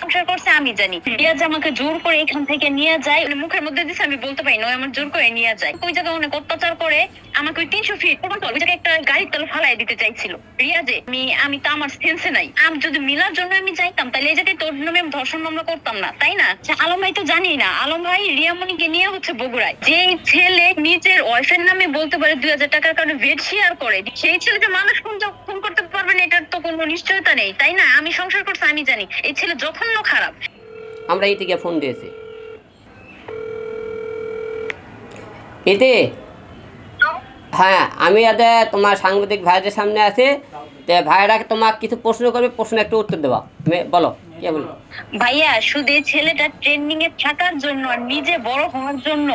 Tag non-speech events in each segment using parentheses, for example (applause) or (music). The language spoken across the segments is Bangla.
bye. (laughs) সংসার করছে আমি জানি। রিয়াজ আমাকে জোর করে এখান থেকে নিয়ে যায়। মানে মুখের মধ্যে দিছে আমি বলতে পারি না আমার জোর করে নিয়ে যায়। ওই জায়গায় অনেক অত্যাচার করে আমাকে ওই তিনশো ফিট পর্যন্ত ওই জায়গায় একটা গাড়ির তলে ফালাই দিতে চাইছিল। রিয়াজে আমি আমি তো আমার সেন্সে নাই। আমি যদি মিলার জন্য আমি যাইতাম তাহলে এই জায়গায় তোর নামে ধর্ষণ মামলা করতাম না তাই না? আলম ভাই তো জানি না। আলম ভাই রিয়ামণিকে নিয়ে হচ্ছে বগুড়ায়। যে ছেলে নিজের ওয়াইফের নামে বলতে পারে দুই হাজার টাকার কারণে ভেট শেয়ার করে সেই ছেলেকে মানুষ ফোন ফোন করতে পারবে না এটার তো কোনো নিশ্চয়তা নেই তাই না? আমি সংসার করছি আমি জানি। এই ছেলে জঘন্য খারাপ। আমরা ইতিকে ফোন দিয়েছি। ইতি হ্যাঁ আমি আদে তোমার সাংবাদিক ভাইদের সামনে আছি। তে ভাইরা তোমার কিছু প্রশ্ন করবে প্রশ্ন একটু উত্তর দেওয়া বলো কে বলো? ভাইয়া শুধু ছেলেটা ট্রেন্ডিং এ থাকার জন্য আর নিজে বড় হওয়ার জন্য।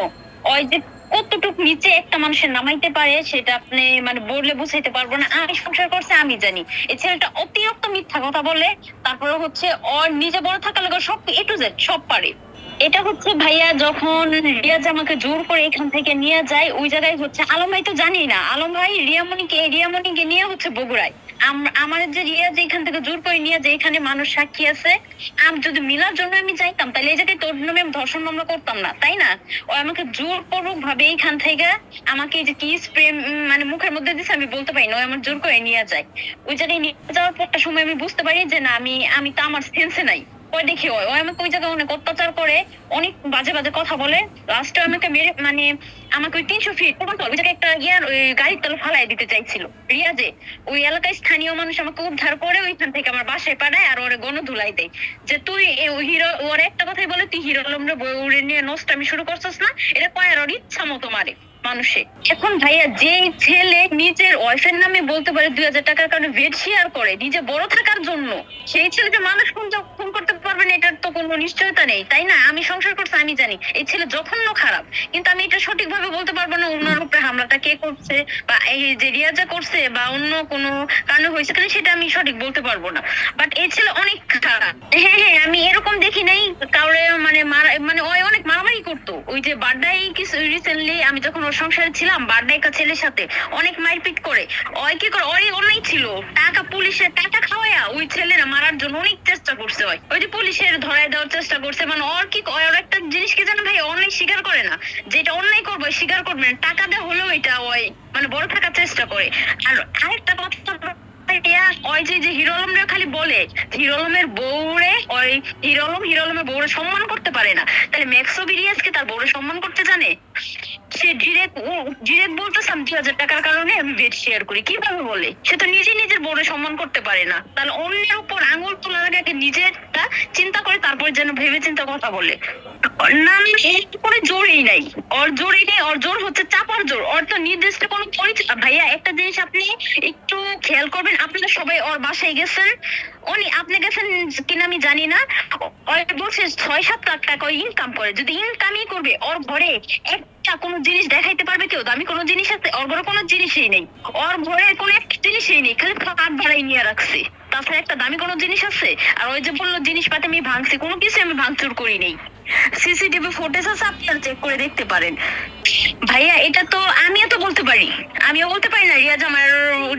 ওই যে কতটুক নিচে একটা মানুষের নামাইতে পারে, সেটা আপনি মানে বললে বুঝাইতে পারব না। আমি সংসার করছে, আমি জানি। এই ছেলেটা অতিরিক্ত মিথ্যা কথা বলে, তারপরে হচ্ছে ওর নিজে বড় থাকার লাগে সব এ টু জেড সব পারে। এটা হচ্ছে ভাইয়া যখন রিয়াজ আমাকে জোর করে এখান থেকে নিয়ে যায়, ওই জায়গায় হচ্ছে, আলম ভাই তো জানি না। আলম ভাই রিয়ামণিকে রিয়ামণিকে নিয়ে হচ্ছে বগুড়ায়। আমার যে রিয়াজ এখান থেকে জোর করে নিয়ে যায় এখানে মানুষ সাক্ষী আছে, আমি যদি মিলার জন্য আমি যাইতাম তাহলে এই জায়গায় তোর নামে ধর্ষণ মামলা করতাম না, তাই না? ও আমাকে জোর পূর্বক ভাবে এইখান থেকে আমাকে এই যে কি স্প্রে মানে মুখের মধ্যে দিছে, আমি বলতে পারি না, ও আমার জোর করে নিয়ে যায়। ওই জায়গায় নিয়ে যাওয়ার পর একটা সময় আমি বুঝতে পারি যে না, আমি আমি তো আমার সেন্সে নাই। ওই দেখি, ওই আমাকে ওই জায়গায় অনেক অত্যাচার করে, অনেক বাজে বাজে কথা বলে লাস্টে আমাকে মেরে মানে আমাকে ওই তিনশো ফিট একটা ইয়ার, ওই গাড়ির ফালাই দিতে চাইছিল। রিয়াজে, ওই এলাকায় স্থানীয় মানুষ আমাকে উদ্ধার করে ওইখান থেকে আমার বাসায় পাঠায় আর ওরে গণ ধুলাই দেয়। যে তুই ওই হিরো ওর একটা কথাই বলে, তুই হিরো উড়ে নিয়ে নষ্ট আমি শুরু করছিস না? এটা কয় আর ওর ইচ্ছা মতো মারে মানুষে। এখন ভাইয়া যে ছেলে নিজের ওয়াইফের নামে বলতে পারে দুই হাজার টাকার কারণে ভেট শেয়ার করে, নিজে বড় থাকার জন্য, সেই ছেলেকে মানুষ ফোন করতে পারবে না, এটার তো কোনো নিশ্চয়তা নেই। তাই না? আমি সংসার করছি, আমি জানি। এই ছেলে জঘন্য খারাপ। কিন্তু আমি এটা সঠিকভাবে বলতে পারব না অন্যের উপরে হামলাটা কে করছে বা এই যে রিয়াজা করছে বা অন্য কোনো কারণে হয়েছে কিনা সেটা আমি সঠিক বলতে পারব না। বাট এই ছেলে অনেক খারাপ। হ্যাঁ হ্যাঁ আমি এরকম দেখি নাই। কাউরে মানে মানে ওই অনেক মারামারি করতো। ওই যে বাড্ডাই কিছু রিসেন্টলি আমি যখন ওর সংসারে ছিলাম বাড্ডাই একটা ছেলের সাথে অনেক মারপিট করে। ওই কি করে? ওরই অনেক ছিল। টাকা পুলিশের টাকা খাওয়ায়া ওই ছেলেরা মারার জন্য অনেক চেষ্টা করছে ওই। ওই যে পুলিশের ধরায় দেওয়ার চেষ্টা করছে। মানে ওর কি, ওর একটা জিনিস কি জানো ভাই অন্যায় স্বীকার করে না। যেটা অন্যায় করব স্বীকার করবে না। টাকা দেওয়া হলেও এটা ওই মানে বড় থাকার চেষ্টা করে। আর আরেকটা কথা ওই যে যে খালি বলে, হিরো আলমের বউরে ওই হিরো আলম, হিরো আলমের বউরে সম্মান করতে পারে না। তাহলে তার বউরে সম্মান করতে জানে? সে ডিরেক্ট ডিরেক্ট বলতেছে আমি দুই হাজার টাকার কারণে আমি বেড শেয়ার করি। কীভাবে বলে? সে তো নিজে নিজের বউরে সম্মান করতে পারে না। তাহলে অন্যের উপর আঙুল তোলার আগে নিজেরটা চিন্তা করে তারপর যেন ভেবে চিন্তা কথা বলে। না না এর উপরে জোরই নাই। ওর জোরই নেই ওর জোর হচ্ছে চাপার জোর। ওর তো নির্দিষ্ট কোনো পরিচয় ভাইয়া, একটা জিনিস আপনি একটু খেয়াল করবেন আপনারা সবাই ওর বাসায় গেছেন। উনি, আপনি গেছেন কিনা আমি জানি না। ওই বলছে ছয় সাত লাখ টাকা ইনকাম করে। যদি ইনকামই করবে, ওর ঘরে একটা কোনো জিনিস দেখাইতে পারবে কেউ? কোনো জিনিস আছে ওর ঘরে কোনো জিনিসই নেই। ওর ঘরে কোনো একটা জিনিসই নেই, খালি ভাড়াই নিয়ে তাছাড়া একটা দামি কোনো জিনিস আছে? আর ওই যে বলল জিনিসপাতি আমি ভাঙছি, কোনো কিছু আমি ভাঙচুর করি নেই। সিসিটিভি ফুটেজ আছে আপনারা চেক করে দেখতে পারেন। ভাইয়া, এটা তো আমিও তো বলতে পারি। আমিও বলতে পারি না, রিয়াজ আমার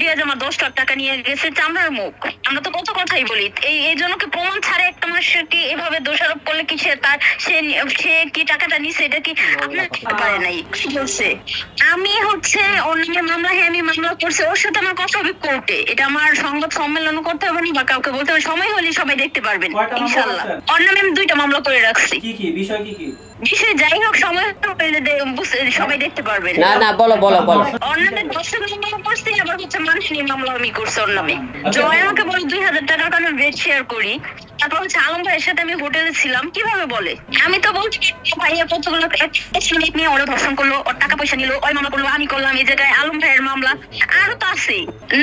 রিয়াজ আমার দশ লাখ টাকা নিয়ে গেছে চামড়ার মুখ। আমরা তো কত কথাই বলি এই এই জন্য কি প্রমাণ ছাড়া একটা মানুষের কি এভাবে দোষারোপ করলে কি সে তার সে সে কি টাকাটা নিছে এটা কি আপনার পারে নাই? বলছে আমি হচ্ছে অন্যের মামলা হ্যাঁ আমি মামলা করছি ওর সাথে আমার কথা হবে কোর্টে। এটা আমার সংবাদ সম্মেলন করতে হবে না বা কাউকে বলতে হবে সময় হলে সবাই দেখতে পারবেন ইনশাল্লাহ। নামে আমি দুইটা মামলা করে রাখছি। কি কি বিষয় কি কি? বিষয় যাই হোক সময় সবাই দেখতে পারবেন। না না বলো বলো বলো। নামে দশ টাকা মামলা করছি আবার হচ্ছে নিয়ে মামলা আমি করছি ওর নামে। জয় আমাকে বলে দুই হাজার টাকার কারণে রেট শেয়ার করি। তারপর হচ্ছে আলম ভাইয়ের সাথে আমি হোটেলে ছিলাম। কীভাবে বলে? আমি তো বলছি ভাইয়া কতগুলো নিয়ে ওরা ধর্ষণ করল ওর টাকা পয়সা নিল ওই মামলা করল আমি করলাম এই জায়গায় আলম ভাইয়ের মামলা। আরও তো আছে।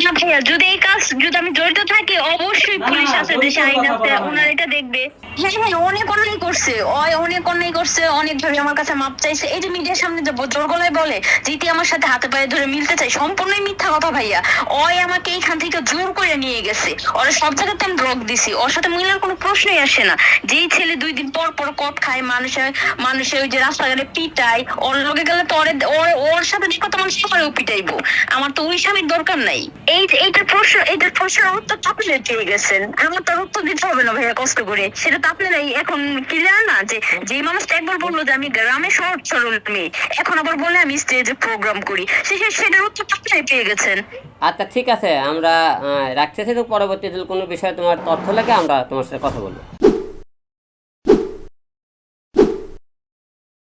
না ভাইয়া যদি এই কাজ যদি আমি জড়িত থাকি অবশ্যই পুলিশ আছে দেশে আইন আছে। ওনারা এটা দেখবে। হ্যাঁ হ্যাঁ অনেক অন্যায় করছে ওই অনেক অন্যায় করছে অনেক ভাবে আমার কাছে মাপ চাইছে। এই যে মিডিয়ার সামনে যে জোর গলায় বলে জিতি আমার সাথে হাতে পায়ে ধরে মিলতে চাই সম্পূর্ণই মিথ্যা কথা ভাইয়া। ওই আমাকে এইখান থেকে জোর করে নিয়ে গেছে। ওরা সব জায়গাতে আমি ব্লক দিছি ওর সাথে মিলার কোনো প্রশ্নই আসে না। যেই ছেলে দুই দিন পর পর কট খায়, মানুষের মানুষের ওই যে রাস্তাঘাটে পিটায়, ওর লগে গেলে তো ওর- ওর সাথে কত মানুষ সকালেও পিটাইবো। আমার তো ওই স্বামীর দরকার নাই। এই এইটার প্রশ্ন, এইটার উত্তর পেয়ে গেছেন। আমার তার উত্তর দিতে হবে না ভাইয়া, কষ্ট করে। সেটা এখন ক্লিয়ার না? যে মানুষটা একবার বলল যে, আমি গ্রামে সহজ সরল মেয়ে, এখন আবার বলে আমি স্টেজে প্রোগ্রাম করি। সে সেটার উত্তর তো পেয়ে গেছেন। আচ্ছা ঠিক আছে, আমরা রাখতেছি তো পরবর্তীতে কোনো বিষয়ে তোমার তথ্য লাগে, আমরা তোমার সাথে কথা বলব।